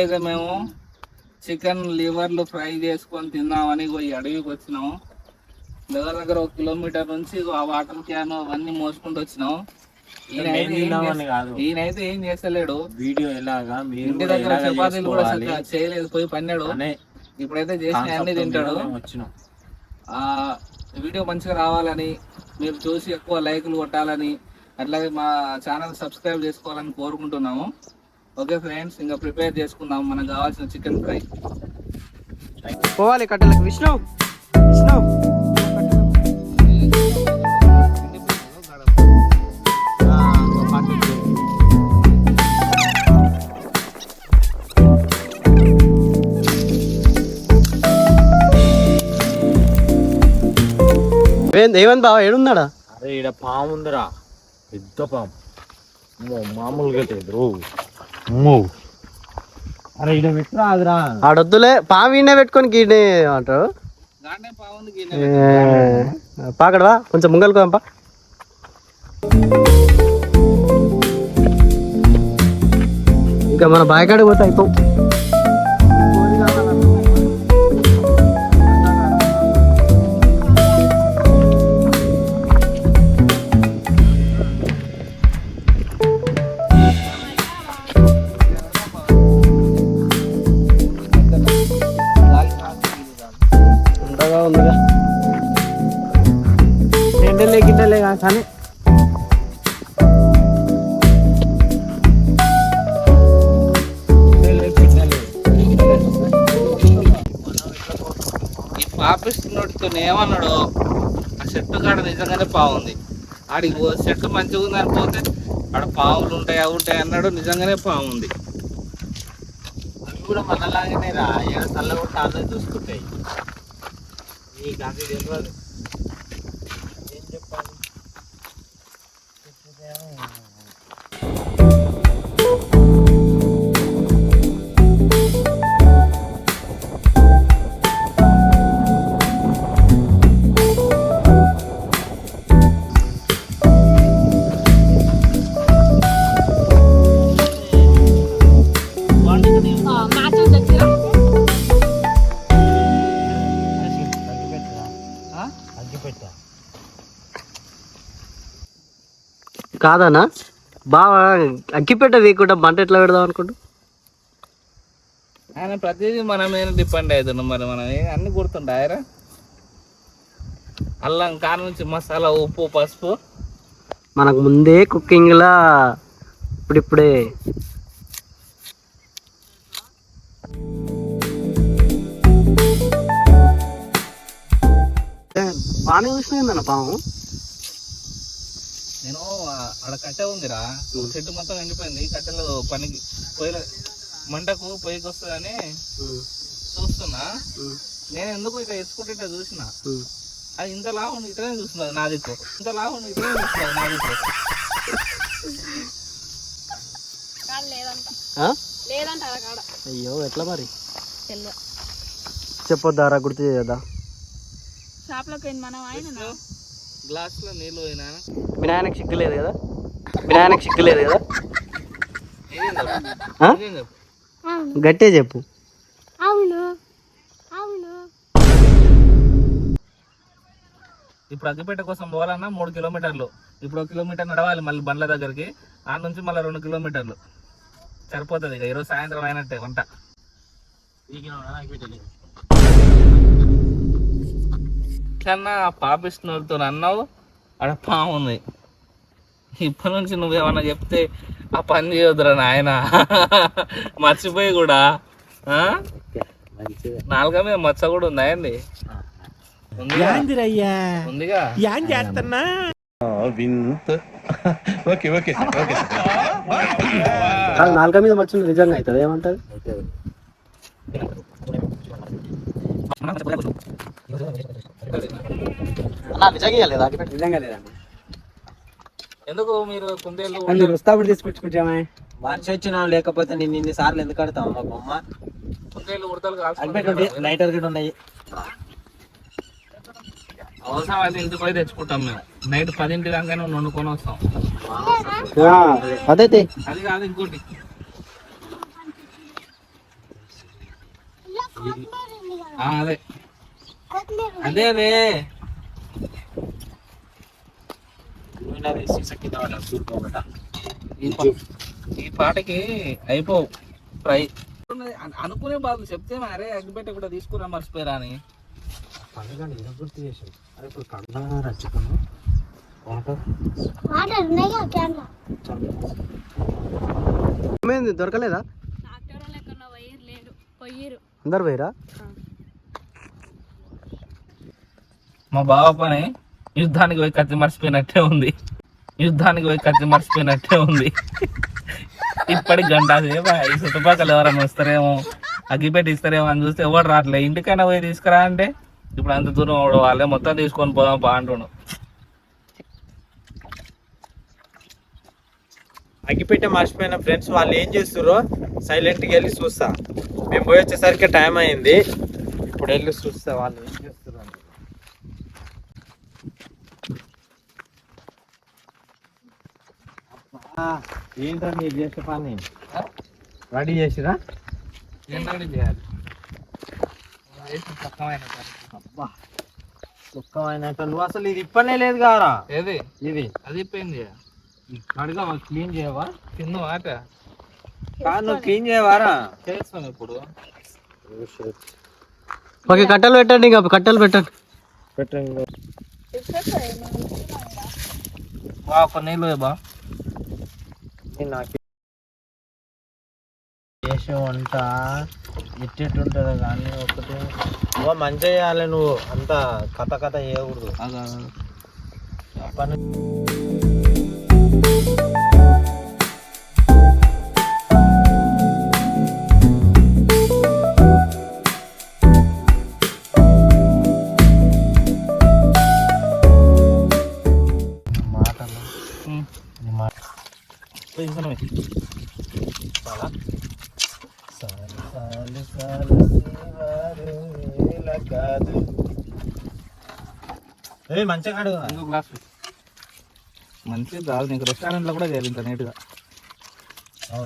అయితే మేము chicken లివర్లు fry చేసుకొని తిందామని పోయి అడవికి వచ్చినాము దగ్గర దగ్గర ఒక కిలోమీటర్ నుంచి ఆ వాటర్ క్యాన్ అవన్నీ మోసుకుంటూ వచ్చినాం. ఈయనైతే ఏం చేస్తలేడు. వీడియో ఎలాగా ఇంటి దగ్గర చపాతీలు కూడా చేయలేదు పోయి పన్నాడు. ఇప్పుడైతే చేసిన అన్ని తింటాడు. ఆ వీడియో మంచిగా రావాలని మీరు చూసి ఎక్కువ లైకులు కొట్టాలని అట్లాగే మా ఛానల్ సబ్స్క్రైబ్ చేసుకోవాలని కోరుకుంటున్నాము. ఓకే ఫ్రెండ్స్ ఇంకా ప్రిపేర్ చేసుకుందాం. మనకు కావాల్సిన చికెన్ ఫ్రై. పోవాలి కట్టెలకు. విష్ణు విష్ణు. ఏంది ఏమంది బావ? ఏడున్నాడా? అరే ఈడ పాము ఉందిరా. పెద్ద పాము. అమ్మో మామూలుగా లేదు. అరే ఈడ పెట్టరా అదిరా ఆడొద్దులే పాము ఈయనే పెట్టుకొని అంటారు. గాండే ఏ, పాకడవా కొంచెం ముంగలకు పంప ఇంకా మన బాయకాడికి పోతే అయిపోవు. పాపిస్తున్నట్టు ఏమన్నాడు ఆ చెట్టు కాడ నిజంగానే పావుంది ఆడికి చెట్టు మంచిగా ఉంది పోతే ఆడ పావులు ఉంటాయి అవి ఉంటాయి అన్నాడు నిజంగానే పావుంది అవి కూడా మనలాగానే రా తల్ల కూడా చూసుకుంటాయి. నీకు అది తెలియదు. కాదనా బాగా అగ్గిపెట్ట వీకుండా మంట ఎట్లా పెడదాం అనుకుంటూ ఆయన ప్రతిదీ మన మీద డిపెండ్ అవుతున్నాం మరి మనం అన్ని గుర్తుంటాయరా అల్లం కాడ నుంచి మసాలా ఉప్పు పసుపు. మనకు ముందే కుకింగ్లా ఇప్పుడిప్పుడే. బాగానే చూసినాయిందన్న పాము? ఆడ కట్టె ఉందిరా. చెట్టు మొత్తం ఎండిపోయింది. కట్టెలు పనికి పొయ్యిల మంటకు పొయ్యికి వస్తుందని చూస్తున్నా. నేను ఎందుకు ఇట్లా వేసుకుంటే చూసిన? అది ఇంత లాభం ఇట్లనే చూస్తున్నది నా దిక్కు ఇంత లాభం ఇట్లనే చూస్తున్నది నా దిక్కు అయ్యో ఎట్లా మరి? చెప్పొద్దారా గుర్తు చేయొద్దా? షాప్లోకి మనం ఆయన గ్లాసులో నీళ్ళు పోయినా? వినాయనకు సిగ్గులేదు కదా? వినాయనకు సిగ్గులేదు కదా? గట్టే చెప్పు. అవును. అవును. ఇప్పుడు అగ్గిపేట కోసం పోవాలన్నా మూడు కిలోమీటర్లు. ఇప్పుడు ఒక కిలోమీటర్ నడవాలి మళ్ళీ బండ్ల దగ్గరికి. ఆ నుంచి మళ్ళీ రెండు కిలోమీటర్లు. సరిపోతుంది ఇక. ఈరోజు సాయంత్రం అయినట్టే వంట. కన్నా పాపిస్తున్నతో అన్నావు ఆడ పాము ఉంది ఇప్పటి నుంచి నువ్వేమన్నా చెప్తే ఆ పని చేయొద్దురా నాయన. మర్చిపోయి కూడా ఆ? నాలుక మీద మచ్చ కూడా ఉందా అండి ఉందిగా. నాలుక మీద మచ్చుంది నిజంగా అవుతుంది? ఏమంటారు? నిజంగా లేదా నిజంగా లేదా? ఎందుకు మీరు కుందేళ్ళు మీరు వస్తాప్పుడు తీసుకొచ్చుకుంటామే మనిషి వచ్చినా లేకపోతే నేను ఇన్ని సార్లు ఎందుకు కడతావు మా బొమ్మ? కుందేళ్ళు ఉడతలు కాల్చుకుంటారు. లైటర్ గిట్ ఉన్నాయి. అవసరం అయితే ఇంటికి పోయి తెచ్చుకుంటాం మేము. నైట్ పదింటి దాకా నువ్వు వండుకొని వస్తాం. అదైతే అది కాదు ఇంకోటి. ఆ, అదే. నువ్వు తీసి చూసుకోబట్ట ఈ పాటకి అయిపోవు. ప్రై అనుకునే బాధలు చెప్తే మరే అగ్గిపెట్ట కూడా తీసుకురా మర్చిపోయారా అని. దొరకలేదా? అందరు పోయిరా? మా బావ పని యుద్ధానికి పోయి కత్తి మర్చిపోయినట్టే ఉంది. యుద్ధానికి పోయి కత్తి మర్చిపోయినట్టే ఉంది. ఇప్పటి గంట సేపు ఈ చుట్టుపక్కల ఎవరైనా వస్తారేమో అగ్గిపెట్టి ఇస్తారేమో అని చూస్తే ఎవరు రావట్లే ఇంటికైనా పోయి తీసుకురా అంటే ఇప్పుడు అంత దూరం అవడం వాళ్ళే మొత్తం తీసుకొని పోదాం బా అంటుండు. అగ్గిపెట్టే మర్చిపోయిన ఫ్రెండ్స్ వాళ్ళు ఏం చేస్తారో సైలెంట్గా వెళ్ళి చూస్తా. మేము పోయి వచ్చేసరికి టైం అయింది. ఇప్పుడు వెళ్ళి చూస్తా వాళ్ళు ఏం ఏంట్రా మీరు చేసే పని? రెడీ చేసిరా? ఏం రెడీ చేయాలి. అబ్బా సుఖమైనట్టు. నువ్వు అసలు ఇది ఇప్పనే లేదు కారా? ఏది? ఇది. అది ఇప్పింది అడుగా క్లీన్ చేయవా? కింద మాట. కాదు నువ్వు క్లీన్ చేయవారా? చేస్తాం ఇప్పుడు. ఓకే కట్టెలు పెట్టండి ఇంకా కట్టెలు పెట్టండి. పెట్టండి. బా ఒక నీళ్ళు బా. నాకు. చేసే వంట ఎట్టెట్టు ఉంటుంది కానీ ఒకటి నువ్వు మంచిగా చేయాలి నువ్వు. అంత కథ కథ చేయకూడదు అగా ఏ మంచిగా ఇంకో గ్లాస్ మంచిది కాదు నీకు రెస్టారెంట్లో కూడా చేయాలి ఇంత నీట్గా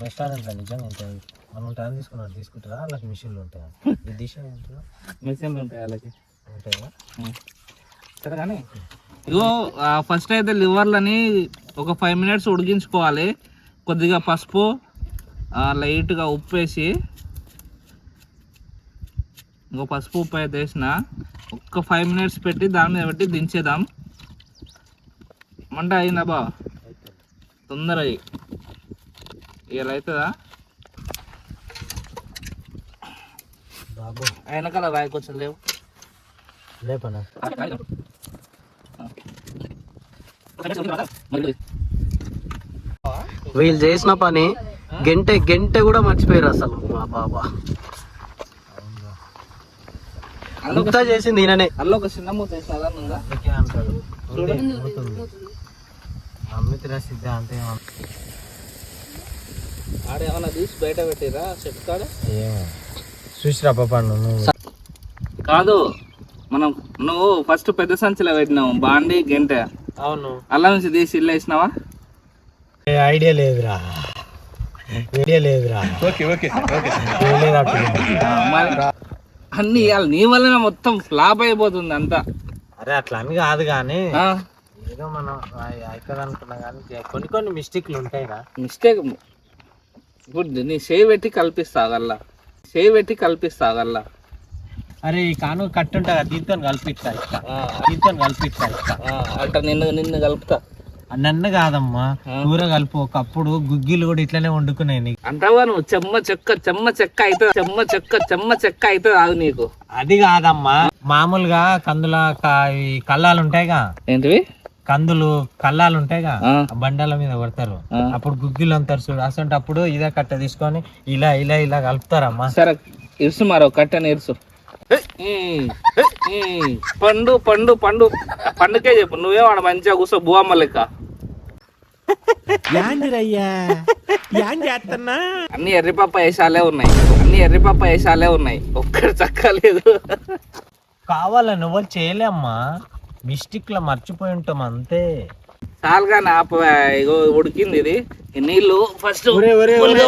రెస్టారెంట్లో నిజంగా ఉంటుంది మనం టైం తీసుకున్నాడు తీసుకుంటారా వాళ్ళకి మిషన్లు ఉంటాయా? దిశ మెషిన్లు ఉంటాయి వాళ్ళకి ఉంటాయా? సరే కానీ ఇగో ఫస్ట్ అయితే లివర్లని ఒక ఫైవ్ మినిట్స్ ఉడికించుకోవాలి. కొద్దిగా పసుపు లైట్గా ఉప్పు వేసి ఇంకో పసుపు ఉప్పు అయితే వేసిన. ఒక్క ఫైవ్ మినిట్స్ పెట్టి దాని మీద పెట్టి దించేద్దాం. మంట అయిందా బా తొందర అయ్యి. ఇలా అవుతుందా వెనకాల రాయకొచ్చు లేవు. లేపనా? వీళ్ళు చేసిన పని గంటె గంటె కూడా మర్చిపోయారు అసలు. మా బాబా అంతా చేసింది ఈయననే. అల్ల ఒక చిన్న మూత మూతుంది. అమ్మితిరా సిద్ధ అంటే ఆడ ఏమన్నా తీసి బయట పెట్టిరా? చెట్టు కాడ? ఏమో. చూసిరా పాప నువ్వు. కాదు మనం నువ్వు ఫస్ట్ పెద్ద సంచిలో పెట్టినావు బాండి గంట. అవును. అల్ల నుంచి తీసి ఇల్లు వేసినావా? ఐడియా లేదురా. ఐడియా లేదురా. ఓకే ఓకే అన్ని ఇవాళ నీ వల్లనే మొత్తం ఫ్లాప్ అయిపోతుంది అంతా. అరే అట్లా అని కాదు కానీ ఏదో మనం అవుతుంది అనుకున్నా కానీ కొన్ని కొన్ని మిస్టేక్లు ఉంటాయిరా. మిస్టేక్ ఇప్పుడు నీ చేయి పెట్టి కల్పిస్తాగల్లా చేయి పెట్టి కల్పిస్తాగల్లా అరే ఈ కాను కట్టు ఉంటుంది కదా, దీంతో కలిపిస్తా ఇట్లా దీంతో కలిపిస్తా ఇట్లా అట్ట నిన్ను నిన్ను కలుపుతా. నన్ను కాదమ్మా. కూర కలుపు. ఒకప్పుడు గుగ్గిలు కూడా ఇట్లనే వండుకున్నాయి నీకు. అంటావా నువ్వు? చెమ్మ చెక్క చెమ్మ చెక్క అవుతుంది చెమ్మ చెక్క చెమ్మ చెక్క అవుతుంది ఆగు నీకు. అది కాదమ్మా. మామూలుగా కందుల కల్లాలు ఉంటాయిగా ఏంటివి? కందులు కల్లాలు ఉంటాయిగా బండల మీద కొడతారు. ఆ. అప్పుడు గుగ్గిలు అంటారు చూడు. అసలు అప్పుడు ఇదే కట్ట తీసుకొని ఇలా ఇలా ఇలా కలుపుతారమ్మా. సరే ఇరుసు మరో కట్టెని ఇరుసు. పండు పండు పండు. పండుకే చెప్పు. నువ్వే వాడు మంచిగా కూర్చో బువమ్మ లెక్క యాండిరయ్యా. చేస్తున్నా అన్ని ఎర్రిపప్ప వేసాలే ఉన్నాయి. అన్ని ఎర్రిపప్ప వేసాలే ఉన్నాయి. ఒక్కడు చక్కలేదు కావాలా నువ్వు చేయలేమ్మా. మిస్టిక్లో మర్చిపోయి ఉంటాం అంతే. చాలుగా నా ఇగో ఉడికింది ఇది. నీళ్ళు ఫస్ట్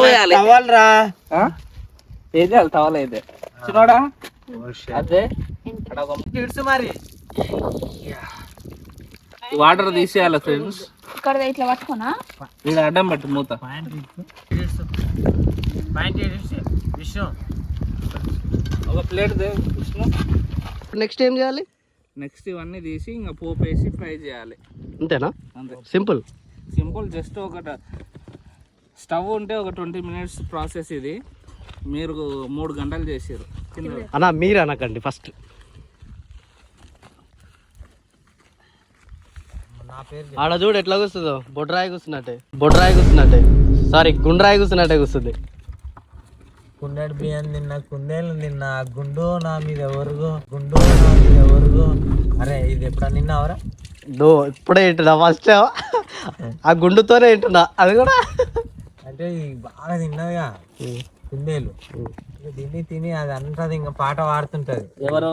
పోయాలి తవాలరా ఏం చేయాలి తవాలి అదే. మరి. వాటర్ తీసేయాలి ఫ్రెండ్స్. ఇక్కడ ఇట్లా పట్టుకోనా? ఇది అడ్డం పెట్టు మూత. ఒక ప్లేట్ విష్ణు. నెక్స్ట్ ఏం చేయాలి? నెక్స్ట్ ఇవన్నీ తీసి ఇంకా పోపు వేసి ఫ్రై చేయాలి. అంతేనా? అంతే. సింపుల్. సింపుల్ జస్ట్ ఒక స్టవ్ ఉంటే ఒక ట్వంటీ మినిట్స్ ప్రాసెస్ ఇది. మీరు మూడు గంటలు చేసారు అన్న మీరు అనకండి ఫస్ట్ నా పేరు ఆడ చూడు ఎట్లా కూస్తుందో. బొడ్రాయి కూస్తున్నట్టే. బొడ్రాయి కూస్తున్నట్టే. సారీ గుండ్రాయి కూస్తున్నట్టే కూస్తుంది. కుండెడు బియ్యం తిన్నా కుందేలు తిన్నా గుండు నా మీద ఎవరుగో గుండు నా మీద ఎవరుగో అరే ఇది ఎప్పుడా నిన్నావరా దో ఇప్పుడే వింటున్నా ఫస్ట్ ఆ గుండుతోనే వింటున్నా అది కూడా. అంటే ఇది బాగా తిన్నదిగా. కుందేలు. తిని తిని అది అంటది ఇంకా పాట పాడుతుంటది. ఎవరు?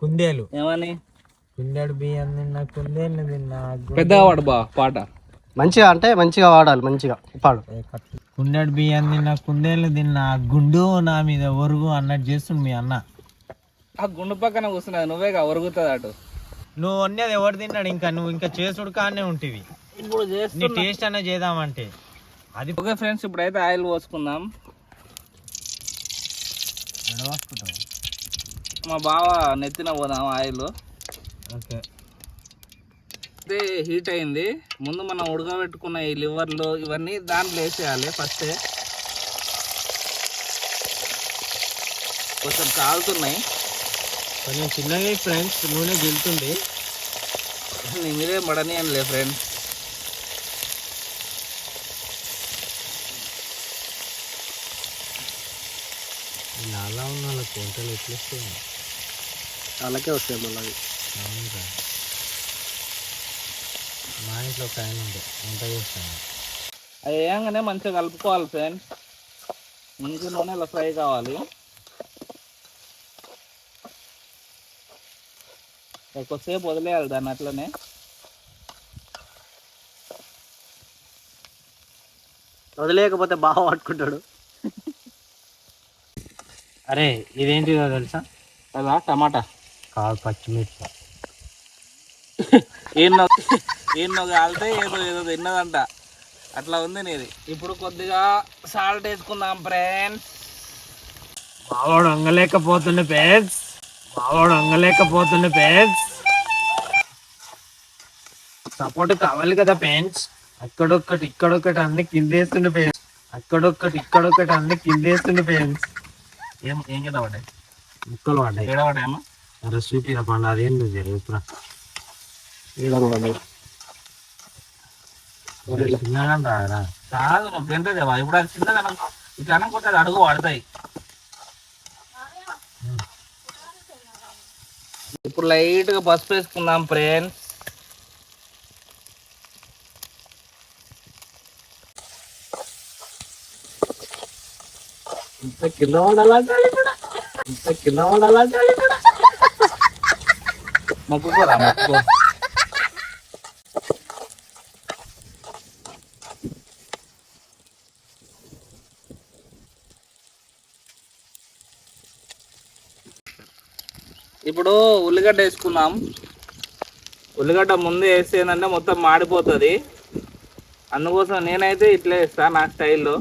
కుందేలు. ఏమని? కుందేడు బియ్యం తిన్నా కుందేలు తిన్నా గు- పెద్దగా వాడు బా పాట. మంచిగా అంటే మంచిగా వాడాలి మంచిగా. పాడు. కుందేడు బియ్యం తిన్నా కుందేలు తిన్నా గుండు నా మీద ఒరుగు అన్నట్టు చేస్తుండు మీ అన్న. ఆ గుండు పక్కన కూర్చున్నది నువ్వేగా ఒరుగుతుంది అటు. నువ్వు అన్నది ఎవరు తిన్నాడు ఇంకా? నువ్వు ఇంకా చేసుడు కానే ఉంటివి. ఇప్పుడు నీ టేస్ట్ అన్న చేద్దామంటే. అది ఓకే ఫ్రెండ్స్ ఇప్పుడైతే ఆయిల్ పోసుకుందాం. మా బావ నెత్తిన పోదాం ఆయిల్. ఓకే. అయితే హీట్ అయింది. ముందు మనం ఉడకబెట్టుకున్న ఈ లివర్లు ఇవన్నీ దాంట్లో వేసేయాలి ఫస్టే కొంచెం కాలుతున్నాయి. కొంచెం చిన్నగా ఫ్రెండ్స్ నూనె గెలుతుంది మీరే పడనియనులే ఫ్రెండ్స్ అలా ఉన్న వాళ్ళకి వంటలు ఎట్లా వస్తాయి? అలాగే వస్తాయి మళ్ళీ అవునురా. మా ఇంట్లో ఒక ఆయన ఉండే వంట చేస్తాను. అది వేయంగానే మంచిగా కలుపుకోవాలి ఫ్రెండ్స్ మంచి నూనెలో ఫ్రై కావాలి. ఎక్కువసేపు వదిలేయాలి దాన్ని అట్లనే. వదిలేకపోతే బాగా పట్టుకుంటాడు. అరే ఇదేంటిదో తెలుసా? కదా టమాటా. కాదు పచ్చిమిర్చి. ఈయన ఈయన కాలితే ఏదో ఏదో తిన్నదంట. అట్లా ఉంది నీది. ఇప్పుడు కొద్దిగా సాల్ట్ వేసుకుందాం ఫ్రెండ్స్ మావాడు అంగలేకపోతుండే పేన్స్ మావాడు అంగలేకపోతుండే పేన్స్ సపోర్ట్ కావాలి కదా పేన్స్ అక్కడొక్కటి ఇక్కడొక్కటి అన్ని కిందేస్తుండే పేన్స్ అక్కడొక్కటి ఇక్కడొక్కటి అన్ని కిందేస్తుండే పేన్స్ ఏం ఏం కదా పడ్డాయి? ముక్కలు పడ్డాయి. ఏడవడేమో అరే చూపిరా పండు అదేంటి రారా కాదు నువ్వు తింటదేవా ఇప్పుడు అది చిన్నగా అనం- ఇట్లా అనుకుంటే అది అడుగు పడతాయి ఇప్పుడు లైట్గా పసుపు వేసుకుందాం ఫ్రెండ్స్ ఇంత కింద ఉండాలంటే ఇంత కింద ఉండాలంటే మొక్కుకోరా మొక్కుకో ఇప్పుడు ఉల్లిగడ్డ వేసుకున్నాం ఉల్లిగడ్డ ముందు వేస్తే ఏంటంటే మొత్తం మాడిపోతుంది. అందుకోసం నేనైతే ఇట్లా వేస్తా నా స్టైల్లో.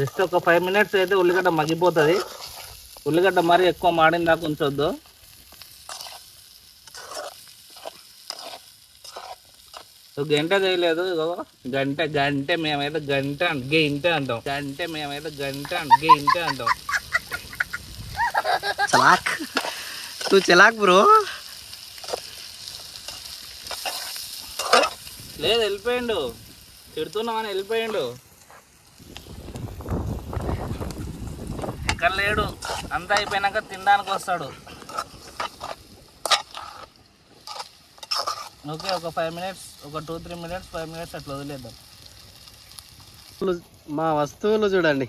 జస్ట్ ఒక ఫైవ్ మినిట్స్ అయితే ఉల్లిగడ్డ మగ్గిపోతుంది. ఉల్లిగడ్డ మరీ ఎక్కువ మాడిన దాకా ఉంచొద్దు ఓ గంట చేయలేదు. గంట గంట మేమైతే గంట గంట అంటాం. గంట మేమైతే గంట అంట గంట అంటాం. చలాక్. తూ చలాక్ బ్రో. లేదు వెళ్ళిపోయిండు. తిడుతున్నామని వెళ్ళిపోయిండు. ఇక్కడ లేడు. అంతా అయిపోయినాక తినడానికి వస్తాడు. ఓకే ఒక ఫైవ్ మినిట్స్ ఒక two three minutes five minutes అట్లా వదిలేద్దాం. మా వస్తువులు చూడండి.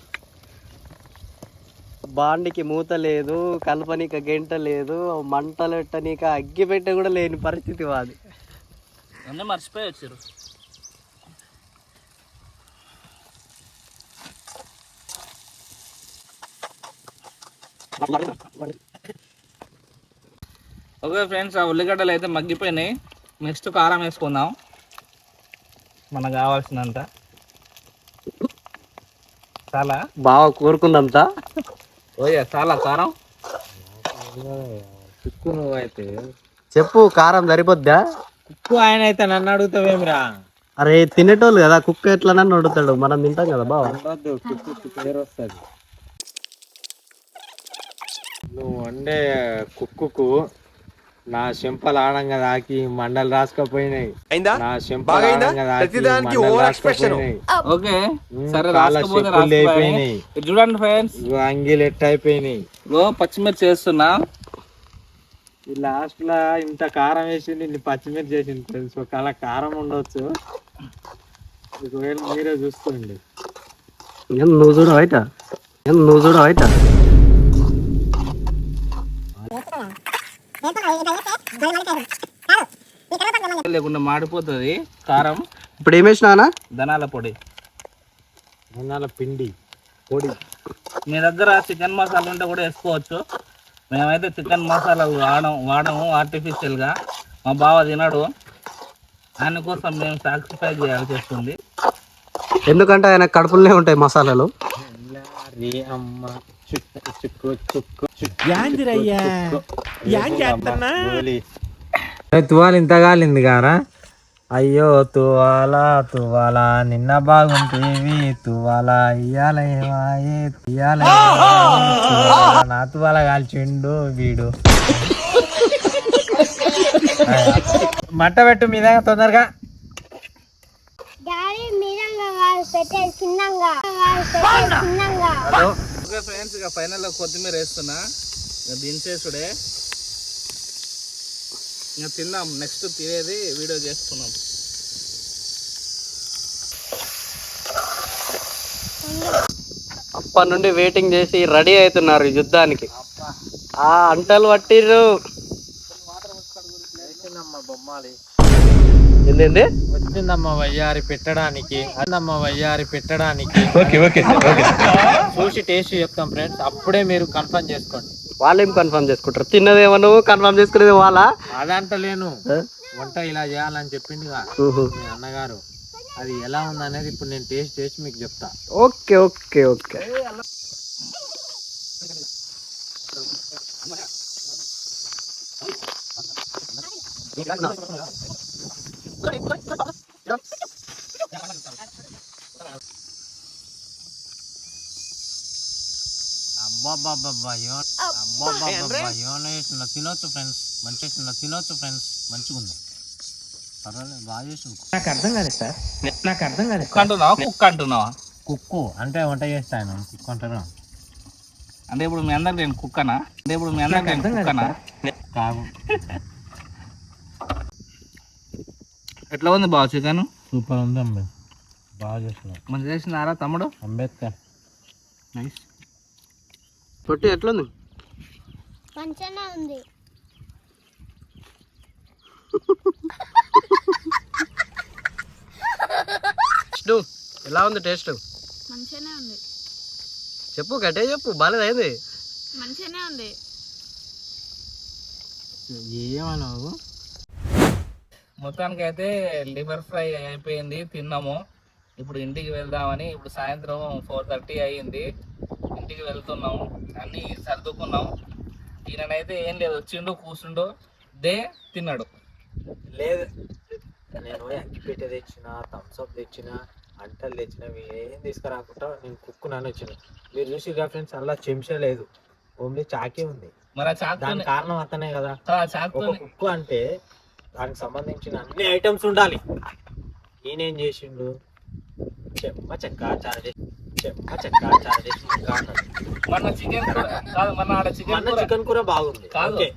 బాండికి మూత లేదు కలపనీక గంట లేదు మంటలు పెట్టనీక అగ్గి పెట్ట కూడా లేని పరిస్థితి వాది అన్నీ మర్చిపోయి వచ్చారు. ఓకే ఫ్రెండ్స్ ఆ ఉల్లిగడ్డలు అయితే మగ్గిపోయినాయి. నెక్స్ట్ కారం వేసుకుందాం. మనకు కావాల్సినంత. చాలా? బాగా కోరుకుందంతా? ఓయ్ చాలా కారం. కుక్కు నువ్వు అయితే చెప్పు కారం సరిపోద్దా? కుక్కు ఆయన అయితే నన్ను అడుగుతావేమిరా? అరే తినేటోళ్ళు కదా కుక్క ఎట్లనని అడుగుతాడు మనం తింటాం కదా బావ. కుక్కు పేరు వస్తుంది. నువ్వు వండే కుక్కుకు నా చెంపలు ఆడంగా దాకి మండలు రాసుకపోయినాయి. నా ఆడంగా దాకి మండలు రాసుకపోయినాయి. ఓకే సరే రాసుకోపోతే. ఇది చూడండి ఫ్రెండ్స్. అంగీలు ఎట్ట అయిపోయినాయి. పచ్చిమిర్చి వేస్తున్నా. ఈ లాస్ట్ లా ఇంత కారం వేసింది ఇన్ని పచ్చిమిర్చి చేసింది తెలుసు. ఒకవేళ కారం ఉండొచ్చు. ఒకవేళ మీరే చూసుకోండి ఏం నువ్వు చూడ బయట నువ్వు చూడ బయట లేకుండా మాడిపోతుంది. కారం. ఇప్పుడు ఏం వేసినానా ధనాల పొడి. మున్నాల పిండి. పొడి. మీ దగ్గర చికెన్ మసాలా ఉంటే కూడా వేసుకోవచ్చు. మేమైతే చికెన్ మసాలా వాడం వాడము ఆర్టిఫిషియల్గా మా బావ తినడు. ఆయన కోసం మేము సాక్రిఫైస్ చేయాల్సి వస్తుంది. ఎందుకంటే ఆయన కడుపులోనే ఉంటాయి మసాలాలు. రీ అమ్మ. తువాలు ఇంత కాలింది కారా అయ్యో తువాల తువాల నిన్న బాగుంటేవి తువాల ఇయ్యాల ఏమాయే నా తువాల కాల్చిండు వీడు. మంట పెట్టు మీద తొందరగా. డాడీ చిన్నంగా. చిన్నంగా. ఓకే ఫ్రెండ్స్ ఇక ఫైనల్లో కొత్తిమీర వేస్తున్నా. ఇక దించేసుడే ఇక తిందాం. నెక్స్ట్ తినేది వీడియో చేసుకున్నాం అప్పటి నుండి వెయిటింగ్ చేసి రెడీ అవుతున్నారు ఈ యుద్ధానికి. ఆ అంటలు పట్టిర్రు. ఏంటండి వచ్చిందమ్మ వయ్యారి పెట్టడానికి అందమ్మ వయ్యారి పెట్టడానికి. చూసి టేస్ట్ చెప్తాం ఫ్రెండ్స్ అప్పుడే మీరు కన్ఫర్మ్ చేసుకోండి. వాళ్ళు ఏం కన్ఫర్మ్ చేసుకుంటారు? తిన్నదేమో నువ్వు కన్ఫర్మ్ చేసుకునేది వాళ్ళ? అదంట లేను. వంట ఇలా చేయాలని చెప్పిండుగా మీ అన్నగారు. అది ఎలా ఉందనేది ఇప్పుడు నేను టేస్ట్ చేసి మీకు చెప్తా. Okay okay okay. తినొచ్చు ఫ్రెండ్స్ మంచి తినొచ్చు ఫ్రెండ్స్ మంచిగా ఉంది పర్వాలేదు బాగా నాకు అర్థం సార్ నాకు అర్థం కుక్క అంటున్నావా కుక్క అంటున్నావా కుక్కు అంటే వంట చేస్తాను కుక్కు అంటారు అంటే ఇప్పుడు మీ అందరికి నేను కుక్కనా అంటే ఇప్పుడు మీ అందరికి నేను కుక్కనా కాదు ఎట్లా ఉంది బావ చికెన్ సూపర్ ఉంది అమ్మాయి బాగా చేసినావు మంచి చేసినారా తమ్ముడు? అంబేద్కర్. నైస్. పొట్టి ఎట్లుంది? మంచిగానే ఉంది. విష్ణు ఎలా ఉంది టేస్ట్? మంచిగానే ఉంది. చెప్పు గట్టే చెప్పు బాగాలేదైంది మంచిగానే ఉంది. ఏమన్నావు మొత్తానికి అయితే లివర్ ఫ్రై అయిపోయింది తిన్నాము. ఇప్పుడు ఇంటికి వెళ్దామని ఇప్పుడు సాయంత్రం ఫోర్ థర్టీ అయ్యింది. ఇంటికి వెళ్తున్నాము అన్నీ సర్దుకున్నాం ఈయననైతే ఏం లేదు వచ్చిండు కూర్చుండు దే తిన్నాడు. లేదు. నేను అగ్గిపెట్టె తెచ్చిన థమ్స్అప్ తెచ్చిన అంటలు తెచ్చిన ఏం తీసుకురాకుండా నేను కుక్కు నన్ను వచ్చిన మీరు చూసి ఫ్రెండ్స్ అలా చెంచా లేదు. ఓన్లీ చాకే ఉంది. మరి కారణం అతనే కదా. చాకు కుక్కు అంటే దానికి సంబంధించిన అన్ని ఐటమ్స్ ఉండాలి. ఈయనేం చేసిండు? చెమ్మ చెక్క చార చేసి చెమ్మ చెక్క చార చేసి. మన చికెన్ కూర కాదు మన ఆడ చికెన్ మన చికెన్ కూర బాగుంది. ఓకే.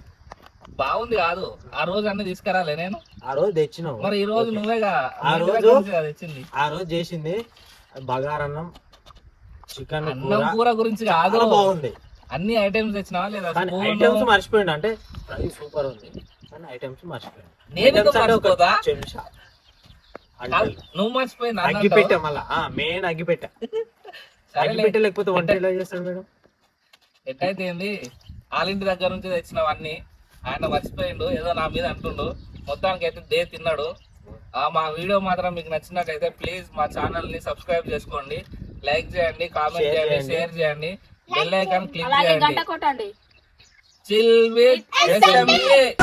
బాగుంది కాదు. ఆ రోజు అన్ని తీసుకురాలే నేను. ఆ రోజు తెచ్చినావు. మరి ఈ రోజు నువ్వేగా ఆ రోజు- తెచ్చింది? ఆ రోజు చేసింది బగారన్నం చికెన్ అన్నం కూర. గురించి కాదు. బాగుంది. అన్ని ఐటమ్స్ తెచ్చినావా లేదా? ఐటమ్స్ మర్చిపోయిండు. అంటే సూపర్ ఉంది. కానీ ఐటమ్స్ అంటలు. నువ్వు మర్చిపోయి నన్ను అంటావు. అగ్గిపెట్టె మళ్ళా. మెయిన్ అగ్గిపెట్టె. అగ్గిపెట్టె లేకపోతే వంట ఎలా చేస్తాడు మేడం? ఎట్టయితే ఏంది? వాళ్ళ ఇంటి దగ్గర నుంచి తెచ్చినవన్నీ ఆయన మర్చిపోయిండు. ఏదో నా మీద అంటుండు. మొత్తానికి అయితే డే తిన్నాడు. ఆ మా వీడియో మాత్రం మీకు నచ్చినట్టయితే ప్లీజ్ మా ఛానల్ని సబ్స్క్రైబ్ చేసుకోండి. లైక్ చేయండి కామెంట్ చేయండి. షేర్ చేయండి. బెల్ ఐకాన్ క్లిక్ చేయండి. chill with SME.